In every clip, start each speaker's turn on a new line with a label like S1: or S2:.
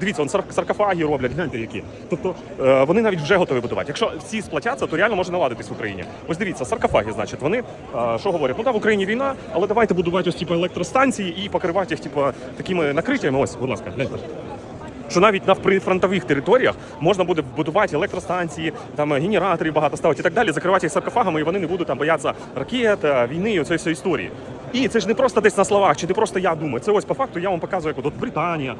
S1: Дивіться, он саркофаги роблять, гляньте які. Тобто е, вони навіть вже готові будувати. Якщо всі сплатяться, то реально може наладитись в Україні. Ось дивіться, саркофаги, значить, вони е, що говорять? Ну да, в Україні війна, але давайте будувати ось типу електростанції і покривати їх, типу, такими накриттями. Ось, будь ласка, гляньте. Що навіть на прифронтових територіях можна буде будувати електростанції, там е, генераторів багато ставити і так далі, закривати їх саркофагами, і вони не будуть там боятися ракет, війни і оцієї всієї історії. І це ж не просто десь на словах, чи не просто я думаю. Це ось по факту я вам показую, як от Британія.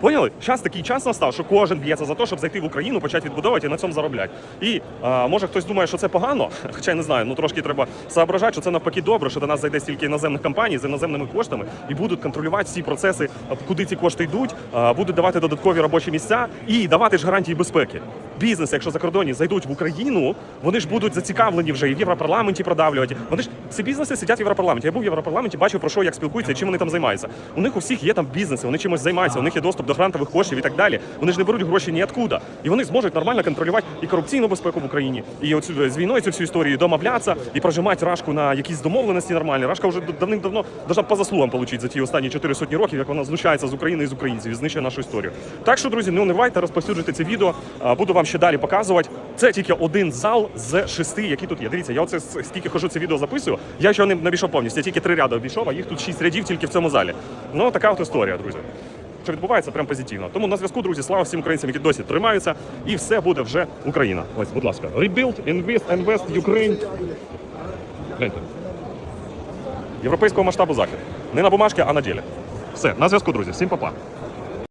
S1: Поняли? Зараз такий час настав, що кожен б'ється за те, щоб зайти в Україну, почати відбудовувати і на цьому заробляти. І а, може хтось думає, що це погано, хоча я не знаю, ну трошки треба соображати, що це навпаки добре, що до нас зайде стільки іноземних компаній з іноземними коштами і будуть контролювати всі процеси, куди ці кошти йдуть, будуть давати додаткові робочі місця і давати ж гарантії безпеки. Бізнес, якщо закордонні зайдуть в Україну, вони ж будуть зацікавлені вже і в Європарламенті продавлювати. Вони ж ці бізнеси сидять в Європарламенті. Я був в Європарламенті, бачив про що як спілкуються, чим вони там займаються. У них у всіх є там бізнеси, вони чимось займаються, у них є доступ до грантових коштів і так далі. Вони ж не беруть гроші ніоткуда. І вони зможуть нормально контролювати і корупційну безпеку в Україні, і оцю з війною цю всю історію домовлятися і прожимати рашку на якісь домовленості нормальні. Рашка вже давним-давно должна по заслугам отримати за ті останні чотири сотні років, як вона знущається з України і з українців і знищує нашу історію. Так що, друзі, не унивайте, розповсюджуйте це відео. Буду вам ще далі показувати. Це тільки один зал з шести, які тут є. Дивіться, я оце скільки хожу це відео записую. Я ще не обійшов повністю. Я тільки три ряди обійшов, а їх тут шість рядів тільки в цьому залі. Ну така от історія, друзі. Що відбувається прям позитивно. Тому на зв'язку, друзі, слава всім українцям, які досі тримаються, і все буде вже Україна. Ось, будь ласка, Rebuild, Invest, Invest, Ukraine. Гляньте. Європейського масштабу захід. Не на бумажці, а на ділі. Все, на зв'язку, друзі. Всім па-па.